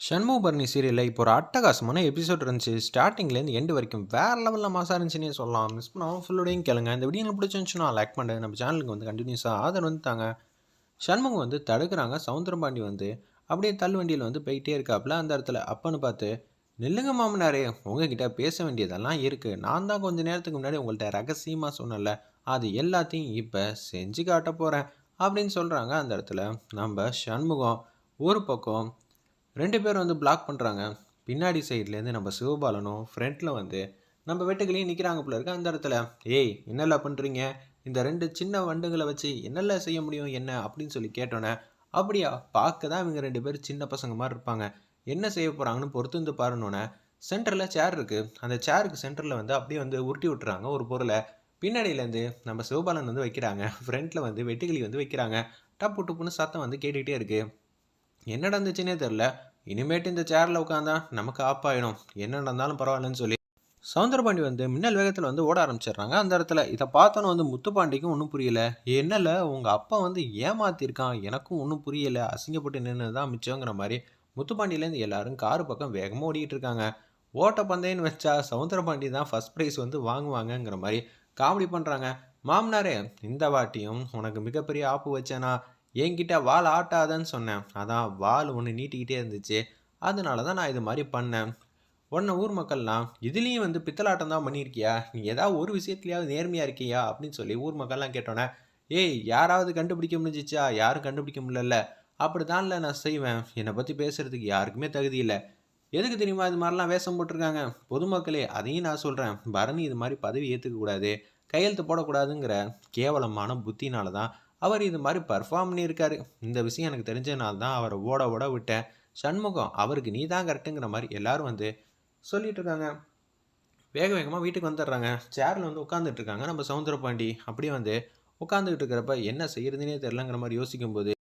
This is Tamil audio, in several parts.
சண்முகபரணி சீரியலில் இப்போ ஒரு அட்டகாசமான எபிசோட் இருந்துச்சு. ஸ்டார்டிங்லேருந்து எண்டு வரைக்கும் வேறு லெவலில் மாசாக இருந்துச்சுன்னே சொல்லலாம். மிஸ் பண்ணாமல் ஃபுல்லோடையும் கேளுங்க. இந்த வீடியோ பிடிச்சிருந்துச்சுன்னா லைக் பண்ணுங்க நம்ம சேனலுக்கு வந்து கண்டினியூஸாக ஆதரவு வந்து தாங்க. வந்து தடுக்கிறாங்க. சவுந்தரபாண்டி வந்து அப்படியே தள்ளுவண்டியில் வந்து போயிட்டே இருக்காப்புல. அந்த இடத்துல அப்பன்னு பார்த்து நெல்லுங்க மாமனாரே உங்ககிட்ட பேச வேண்டியதெல்லாம் இருக்குது நான் தான் கொஞ்ச நேரத்துக்கு முன்னாடி உங்கள்கிட்ட ரகசியமாக சொன்னல அது எல்லாத்தையும் இப்போ செஞ்சு காட்ட போகிறேன் அப்படின்னு சொல்கிறாங்க அந்த இடத்துல. நம்ம சண்முகம் ஒரு பக்கம் ரெண்டு பேரும் வந்து பிளாக் பண்ணுறாங்க பின்னாடி சைட்லேருந்து நம்ம சிவபாலனும் ஃப்ரண்ட்டில் வந்து நம்ம வெட்டுக்களையும் நிற்கிறாங்க போல இருக்கு அந்த இடத்துல. ஏய் என்னெல்லாம் பண்ணுறீங்க இந்த ரெண்டு சின்ன வண்டுகளை வச்சு என்னெல்லாம் செய்ய முடியும் என்ன? அப்படின்னு சொல்லி கேட்டோன்னே அப்படியா? பார்க்க தான் இவங்க ரெண்டு பேரும் சின்ன பசங்க மாதிரி இருப்பாங்க. என்ன செய்ய போகிறாங்கன்னு பொறுத்து வந்து பாருனோன்னே சென்டரில் சேர் இருக்குது அந்த சேருக்கு சென்டரில் வந்து அப்படியே வந்து உருட்டி விட்டுறாங்க ஒரு பொருளை. பின்னாடியிலேருந்து நம்ம சிவபாலன் வந்து வைக்கிறாங்க. ஃப்ரண்ட்டில் வந்து வெட்டுக்கிளி வந்து வைக்கிறாங்க. டப்பு டப்புன்னு சத்தம் வந்து கேட்டுக்கிட்டே இருக்குது என்ன நடந்துச்சுன்னே தெரில இனிமேட்டு இந்த சேரில் உட்காந்தா நமக்கு ஆப் ஆகிடும் என்ன நடந்தாலும் பரவாயில்லன்னு சொல்லி. சவுந்தரபாண்டி வந்து மின்னல் வேகத்தில் வந்து ஓட ஆரம்பிச்சிடுறாங்க. அந்த இடத்துல இதை பார்த்தோன்னு வந்து முத்துப்பாண்டிக்கும் ஒன்றும் புரியல. என்னல உங்கள் அப்பா வந்து ஏமாத்திருக்கான். எனக்கும் ஒன்றும் புரியல. அசிங்கப்பட்டு நின்று தான் மிச்சங்கிற மாதிரி முத்துப்பாண்டியிலேருந்து எல்லாரும் காரு பக்கம் வேகமாக ஓடிக்கிட்டு இருக்காங்க. ஓட்ட பந்தயம்னு வச்சா சவுந்தரபாண்டி தான் ஃபர்ஸ்ட் ப்ரைஸ் வந்து வாங்குவாங்கங்கிற மாதிரி காமெடி பண்ணுறாங்க மாமனாரே இந்த வாட்டியும் உனக்கு மிகப்பெரிய ஆப்பு வச்சேனா? என்கிட்ட வால் ஆட்டாதன்னு சொன்னேன். அதான் வால் ஒன்று நீட்டிக்கிட்டே இருந்துச்சு. அதனால தான் நான் இது மாதிரி பண்ணேன். உன்னை ஊர் மக்கள்லாம் இதுலேயும் வந்து பித்தலாட்டம் தான் பண்ணியிருக்கியா? நீ ஏதாவது ஒரு விஷயத்துலையாவது நேர்மையாக இருக்கியா? அப்படின்னு சொல்லி ஊர் மக்கள்லாம் கேட்டோன்னே ஏய் யாராவது கண்டுபிடிக்க முடிஞ்சிச்சா? யாரும் கண்டுபிடிக்க முடியல அப்படி தான்ல நான் செய்வேன். என்னை பற்றி பேசுகிறதுக்கு யாருக்குமே தகுதி இல்லை. எதுக்கு தெரியுமா இது மாதிரிலாம் வேஷம் போட்டிருக்காங்க? பொதுமக்களே அதையும் நான் சொல்கிறேன் பரணி இது மாதிரி பதவி ஏற்றுக்கக்கூடாது கையெழுத்து போடக்கூடாதுங்கிற கேவலமான புத்தினால தான் அவர் இது மாதிரி பர்ஃபார்ம் பண்ணியிருக்காரு. இந்த விஷயம் எனக்கு தெரிஞ்சதுனால தான் அவரை ஓட ஓட விட்டேன். சண்முகம் அவருக்கு நீ தான் கரெக்டுங்கிற மாதிரி எல்லோரும் வந்து சொல்லிட்டு இருக்காங்க. வேக வேகமாக வீட்டுக்கு வந்துடுறாங்க. சேரில் வந்து உட்காந்துட்டு இருக்காங்க. நம்ம சவுந்தரபாண்டி அப்படியே வந்து உட்காந்துக்கிட்டு இருக்கிறப்ப என்ன செய்யறதுனே தெரிலங்கிற மாதிரி யோசிக்கும்போது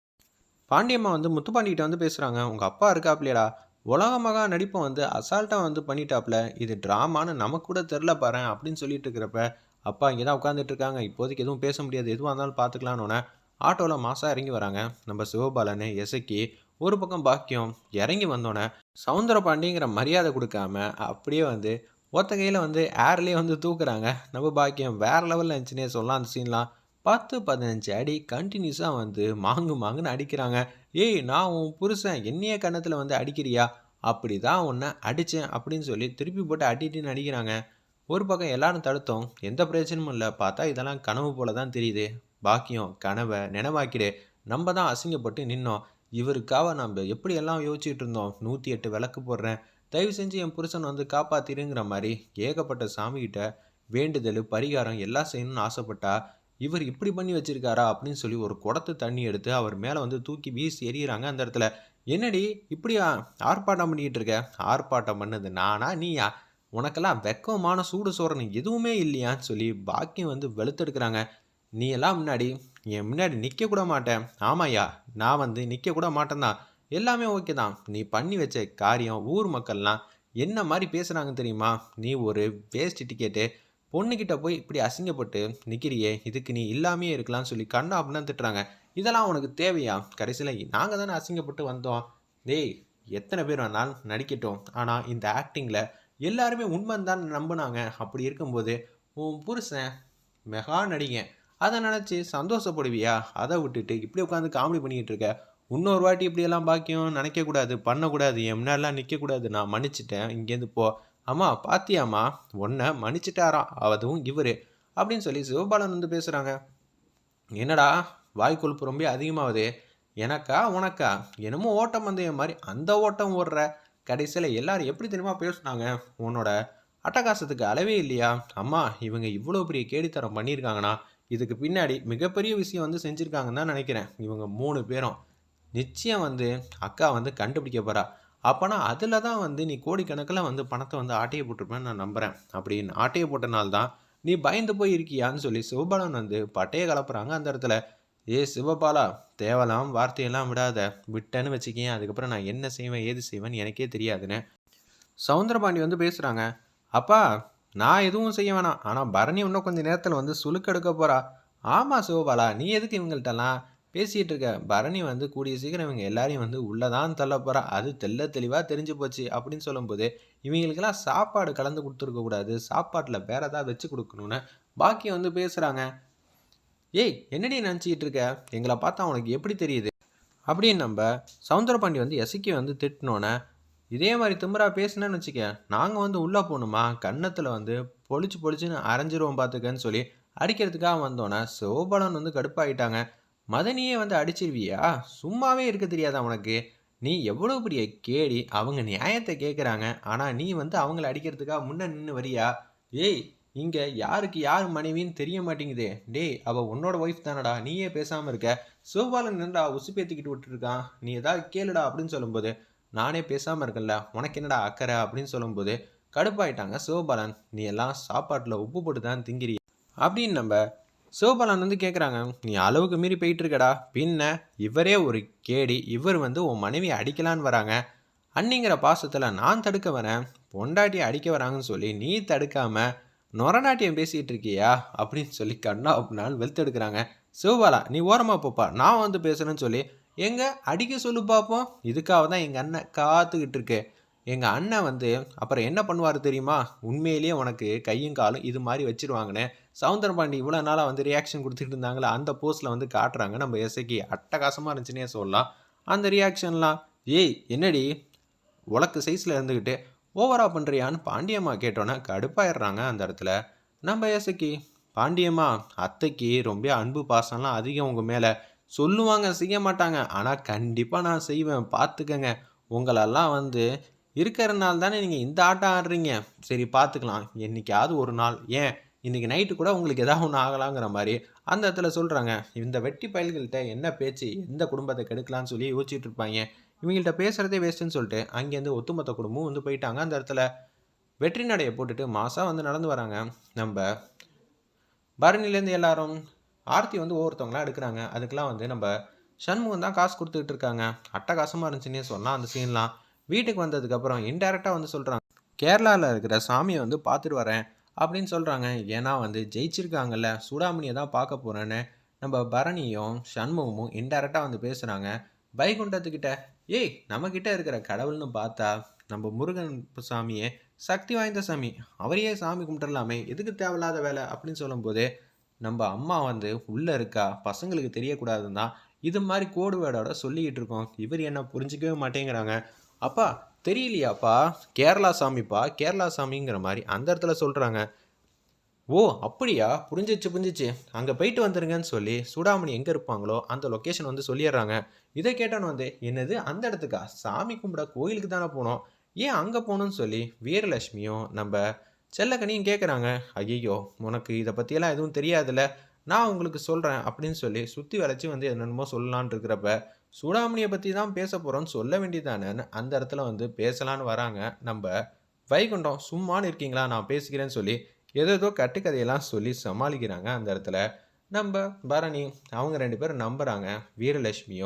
பாண்டியம்மா வந்து முத்துப்பாண்டிகிட்ட வந்து பேசுகிறாங்க உங்கள் அப்பா இருக்காப்லையடா. உலகமாக நடிப்பை வந்து அசால்ட்டாக வந்து பண்ணிட்டாப்ல. இது ட்ராமான்னு நமக்கு கூட தெரில பாரு அப்படின்னு சொல்லிட்டு இருக்கிறப்ப அப்பா இங்கே தான் உட்காந்துட்டு இருக்காங்க இப்போதைக்கு எதுவும் பேச முடியாது. எதுவாக இருந்தாலும் பார்த்துக்கலான்னு ஆட்டோவில் மாசாக இறங்கி வராங்க. நம்ம சிவபாலனு எசக்கி ஒரு பக்கம் பாக்கியம் இறங்கி வந்தோன்னே சவுந்தரபாண்டிங்கிற மரியாதை கொடுக்காம அப்படியே வந்து ஒத்த கையில் வந்து ஏர்லேயே வந்து தூக்குறாங்க. நம்ம பாக்கியம் வேறு லெவலில் இருந்துச்சுன்னே சொல்லலாம். அந்த சீன்லாம் பத்து பதினஞ்சு அடி கண்டினியூஸாக வந்து மாங்கு மாங்குன்னு அடிக்கிறாங்க. ஏய் நான் உன் புருஷன். என்னைய கன்னத்தில் வந்து அடிக்கிறியா? அப்படி தான் உன்னை அடித்தேன் அப்படின்னு சொல்லி திருப்பி போட்டு அடிட்டுன்னு அடிக்கிறாங்க. ஒரு பக்கம் எல்லாரும் தடுத்தோம் எந்த பிரச்சனையும் இல்லை. பார்த்தா இதெல்லாம் கனவு போல தான் தெரியுது. பாக்கியம் கனவை நினைவாக்கிடு. நம்ம தான் அசிங்கப்பட்டு நின்னோம். இவருக்காக நம்ம எப்படி எல்லாம் யோசிச்சுட்டு இருந்தோம்? நூற்றி எட்டு விளக்கு போடுறேன். தயவு செஞ்சு என் புருஷன் வந்து காப்பாத்திருங்கிற மாதிரி ஏகப்பட்ட சாமிகிட்ட வேண்டுதல் பரிகாரம் எல்லாம் செய்யணும்னு ஆசைப்பட்டா இவர் இப்படி பண்ணி வச்சிருக்காரா அப்படின்னு சொல்லி ஒரு குடத்து தண்ணி எடுத்து அவர் மேலே வந்து தூக்கி வீசி எறிகிறாங்க அந்த இடத்துல. என்னடி இப்படி ஆர்ப்பாட்டம் பண்ணிக்கிட்டு இருக்க? ஆர்ப்பாட்டம் பண்ணது நானா நீயா? உனக்கெல்லாம் வெக்கமான சூடு சோறனு எதுவுமே இல்லையான்னு சொல்லி பாக்கியம் வந்து வெளுத்தெடுக்கிறாங்க. நீ எல்லாம் முன்னாடி என் முன்னாடி நிற்கக்கூட மாட்டேன். ஆமாய்யா நான் வந்து நிற்கக்கூட மாட்டேன்தான் மாட்டேன் தான் எல்லாமே ஓகே தான். நீ பண்ணி வச்ச காரியம் ஊர் மக்கள்லாம் என்ன மாதிரி பேசுகிறாங்க தெரியுமா? நீ ஒரு வேஸ்ட் டிக்கெட்டு. பொண்ணுக்கிட்ட போய் இப்படி அசிங்கப்பட்டு நிற்கிறியே இதுக்கு நீ இல்லாமையே இருக்கலாம்னு சொல்லி கண்ணா அப்படின்னு திட்டுறாங்க. இதெல்லாம் உனக்கு தேவையா? கடைசியில் நாங்கள் தானே அசிங்கப்பட்டு வந்தோம். டேய் எத்தனை பேர் வேணாலும் நடிக்கட்டும். ஆனால் இந்த ஆக்டிங்கில் எல்லாருமே உண்மைன்னு தான் நம்பினாங்க. அப்படி இருக்கும்போது உன் புருஷன் மெகா நடிகன் அதை நினச்சி சந்தோஷப்படுவியா? அதை விட்டுட்டு இப்படி உட்காந்து காமெடி பண்ணிக்கிட்டு இருக்க. இன்னொரு வாட்டி இப்படியெல்லாம் பாக்கியம் நினைக்கக்கூடாது பண்ணக்கூடாது. என் முன்னாடிலாம் நிற்கக்கூடாது நான் மன்னிச்சிட்டேன். இங்கேருந்து போ. அம்மா பாத்தியாம்மா? உன்னை மன்னிச்சிட்டாராம். அதுவும் இவர். அப்படின்னு சொல்லி சிவபாலன் வந்து பேசுகிறாங்க என்னடா வாய் கொழுப்பு ரொம்ப அதிகமாகுது. எனக்கா உனக்கா? என்னமோ ஓட்டம் வந்த மாதிரி அந்த ஓட்டம் ஓடுற. கடைசியில் எல்லாரும் எப்படி தெரியுமா பேசுனாங்க? உன்னோட அட்டகாசத்துக்கு அளவே இல்லையா? அம்மா இவங்க இவ்வளோ பெரிய கேடித்தரம் பண்ணியிருக்காங்கன்னா இதுக்கு பின்னாடி மிகப்பெரிய விஷயம் வந்து செஞ்சுருக்காங்கன்னு தான் நினைக்கிறேன். இவங்க மூணு பேரும். நிச்சயம் வந்து அக்கா வந்து கண்டுபிடிக்க போகிறா அப்போனா அதில் தான் வந்து நீ கோடிக்கணக்கில் வந்து பணத்தை வந்து ஆட்டையை போட்டிருப்பேன்னு நான் நம்புகிறேன் அப்படின்னு ஆட்டையை போட்டனால தான் நீ பயந்து போய் இருக்கியான்னு சொல்லி சிவபாலன் வந்து பட்டையை கலப்புறாங்க அந்த இடத்துல. ஏ சிவபாலா தேவலாம் வார்த்தையெல்லாம் விடாத. விட்டேன்னு வச்சுக்கேன் அதுக்கப்புறம் நான் என்ன செய்வேன் ஏது செய்வேன்னு எனக்கே தெரியாதுன்னு. சவுந்தரபாண்டி வந்து பேசுகிறாங்க அப்பா நான் எதுவும் செய்ய வேணாம். ஆனால் பரணி இன்னும் கொஞ்சம் நேரத்தில் வந்து சுழுக்கெடுக்க போகிறா ஆமாம் சிவபாலா நீ எதுக்கு இவங்கள்ட்டலாம் பேசிகிட்டு இருக்க? பரணி வந்து கூடிய சீக்கிரம் இவங்க எல்லாரையும் வந்து உள்ளே தான் தள்ள போகிறா அது தெல்ல தெளிவாக தெரிஞ்சு போச்சு அப்படின்னு சொல்லும்போது இவங்களுக்கெல்லாம் சாப்பாடு கலந்து கொடுத்துருக்கக்கூடாது சாப்பாட்டில் வேற ஏதாவது வச்சு கொடுக்கணும்னு. பாக்கியம் வந்து பேசுகிறாங்க ஏய் என்னடி நினச்சிக்கிட்டு இருக்க எங்களை பார்த்தா உனக்கு எப்படி தெரியுது? அப்படின்னு நம்ம சவுந்தரபாண்டி வந்து எசக்கி வந்து திட்டினோன்னே இதே மாதிரி திமுறா பேசுனேன்னு வச்சுக்க நாங்கள் வந்து உள்ளே போகணுமா? கன்னத்தில் வந்து பொழிச்சு பொழிச்சுன்னு அரைஞ்சிருவோம் பார்த்துக்கன்னு சொல்லி அடிக்கிறதுக்காக வந்தோன்னே சிவபாலன் வந்து கடுப்பாயிட்டாங்க. மதனியே வந்து அடிச்சிருவியா? சும்மாவே இருக்க தெரியாதா உனக்கு? நீ எவ்வளோ பெரிய கேடி? அவங்க நியாயத்தை கேட்குறாங்க ஆனால் நீ வந்து அவங்கள அடிக்கிறதுக்காக முன்னே நின்று வரியா? ஏய் இங்கே யாருக்கு யார் மனைவின்னு தெரிய மாட்டேங்குதே. டேய் அவள் உன்னோட ஒய்ஃப் தானடா நீயே பேசாமல் இருக்க. சிவபாலன் உசு பேத்திக்கிட்டு விட்டுருக்கான்? நீ ஏதாவது கேளுடா அப்படின்னு சொல்லும்போது நானே பேசாமல் இருக்கேன்ல உனக்கு என்னடா அக்கறை அப்படின்னு சொல்லும்போது கடுப்பாயிட்டாங்க சிவபாலன் நீ எல்லாம் சாப்பாட்டில் உப்பு போட்டு தான் திங்கிறிய. அப்படின்னு நம்ம சிவபாலன் வந்து கேட்குறாங்க நீ அளவுக்கு மீறி போயிட்டு இருக்கடா பின்ன இவரே ஒரு கேடி. இவர் வந்து உன் மனைவியை அடிக்கலான்னு வராங்க. அன்னிங்கிற பாசத்தில் நான் தடுக்க வரேன். பொண்டாட்டி அடிக்க வராங்கன்னு சொல்லி நீ தடுக்காமல் நொரநாட்டியம் பேசிக்கிட்டு இருக்கியா அப்படின்னு சொல்லி கண்ணா அப்படின்னாலும் வெளுத்தெடுக்கிறாங்க. சிவபாலா நீ ஓரமாக போப்பா நான் வந்து பேசுகிறேன்னு சொல்லி எங்கள் அடிக்க சொல்லு பார்ப்போம் இதுக்காக தான் எங்கள் அண்ணன் காத்துக்கிட்டு இருக்கு எங்கள் அண்ணன் வந்து அப்புறம் என்ன பண்ணுவார் தெரியுமா? உண்மையிலேயே உனக்கு கையும் காலும் இது மாதிரி வச்சிருவாங்கன்னு. சவுந்தரபாண்டி இவ்வளோ நாளாக வந்து ரியாக்ஷன் கொடுத்துட்டு இருந்தாங்களே அந்த போஸ்ட்டில் வந்து காட்டுறாங்க. நம்ம எஸ்ஐக்கு அட்டகாசமாக இருந்துச்சுன்னே சொல்லலாம். அந்த ரியாக்ஷன்லாம் ஏய் என்னடி? உலக்கு சைஸில் இருந்துக்கிட்டு ஓவரா பண்ணுறியான்னு பாண்டியம்மா கேட்டோன்னே கடுப்பாயிடுறாங்க அந்த இடத்துல. நம்ம எசக்கி பாண்டியம்மா அத்தைக்கு ரொம்ப அன்பு பாசம்லாம் அதிகம் உங்கள் மேலே. சொல்லுவாங்க செய்ய மாட்டாங்க. ஆனால் கண்டிப்பாக நான் செய்வேன். பார்த்துக்கங்க உங்களெல்லாம் வந்து இருக்கிறனால தானே நீங்கள் இந்த ஆட்டம் ஆடுறீங்க. சரி பார்த்துக்கலாம் என்றைக்காவது ஒரு நாள். ஏன்? இன்றைக்கி நைட்டு கூட உங்களுக்கு எதாவது ஒன்று ஆகலாங்கிற மாதிரி அந்த இடத்துல சொல்கிறாங்க இந்த வெட்டி பயல்கள்கிட்ட என்ன பேச்சு? எந்த குடும்பத்தை கெடுக்கலான்னு சொல்லி யோசிச்சுட்டு இருப்பாங்க. இவங்கள்ட்ட பேசுகிறதே வேஸ்ட்டுன்னு சொல்லிட்டு அங்கேருந்து ஒத்துமொத்த குடும்பம் வந்து போயிட்டாங்க. அந்த இடத்துல வெற்றி நடையை போட்டுட்டு மாதம் வந்து நடந்து வராங்க. நம்ம பரணிலேருந்து எல்லாரும் ஆர்த்தி வந்து ஒவ்வொருத்தவங்களாம் எடுக்கிறாங்க. அதுக்கெலாம் வந்து நம்ம சண்முகம் தான் காசு கொடுத்துக்கிட்டு இருக்காங்க. அட்டகாசமாக இருந்துச்சுன்னே சொன்னால் அந்த சீன்லாம் வீட்டுக்கு வந்ததுக்கப்புறம் இன்டெரக்டாக வந்து சொல்கிறாங்க கேரளாவில் இருக்கிற சாமியை வந்து பார்த்துட்டு வரேன் அப்படின்னு சொல்கிறாங்க ஏன்னா வந்து ஜெயிச்சிருக்காங்கல்ல சூடாமணியை தான் பார்க்க போகிறேன்னு நம்ம பரணியும் சண்முகமும் இன்டெரக்டாக வந்து பேசுகிறாங்க வைகுண்டத்துக்கிட்ட ஏய் நம்மக்கிட்ட இருக்கிற கடவுள்னு பார்த்தா நம்ம முருகன் சாமியே சக்தி வாய்ந்த சாமி. அவரையே சாமி கும்பிட்டுடலாமே எதுக்கு தேவையில்லாத வேலை? அப்படின்னு சொல்லும்போது நம்ம அம்மா வந்து உள்ளே இருக்கா? பசங்களுக்கு தெரியக்கூடாதுன்னு தான் இது மாதிரி கோடு வேடோட சொல்லிக்கிட்டு இருக்கோம். இவர் என்ன புரிஞ்சிக்கவே மாட்டேங்கிறாங்க. அப்பா தெரியலையாப்பா? கேரளா சாமிப்பா? கேரளா சாமிங்கிற மாதிரி அந்த இடத்துல சொல்கிறாங்க ஓ அப்படியா? புரிஞ்சிச்சு புரிஞ்சிச்சு. அங்கே போயிட்டு வந்துருங்கன்னு சொல்லி சூடாமணி எங்கே இருப்பாங்களோ அந்த லொக்கேஷன் வந்து சொல்லிடுறாங்க. இதை கேட்டான்னு வந்து என்னது அந்த இடத்துக்கா? சாமி கும்பிட கோயிலுக்கு தானே போனோம். ஏன் அங்கே போகணும்னு சொல்லி வீரலட்சுமியும் நம்ம செல்லக்கனியும் கேட்குறாங்க ஐயோ உனக்கு இதை பற்றியெல்லாம் எதுவும் தெரியாதுல்ல? நான் உங்களுக்கு சொல்கிறேன் அப்படின்னு சொல்லி சுற்றி வளைச்சி வந்து என்னென்னமோ சொல்லலான் இருக்கிறப்ப சூடாமணியை பற்றி தான் பேச போகிறோன்னு சொல்ல வேண்டியதானேன்னு அந்த இடத்துல வந்து பேசலான்னு வராங்க. நம்ம வைகுண்டம் சும்மானு இருக்கீங்களா? நான் பேசிக்கிறேன்னு சொல்லி ஏதேதோ கட்டுக்கதையெல்லாம் சொல்லி சமாளிக்கிறாங்க அந்த இடத்துல. நம்ம பரணி அவங்க ரெண்டு பேரும் நம்புகிறாங்க வீரலட்சுமியும்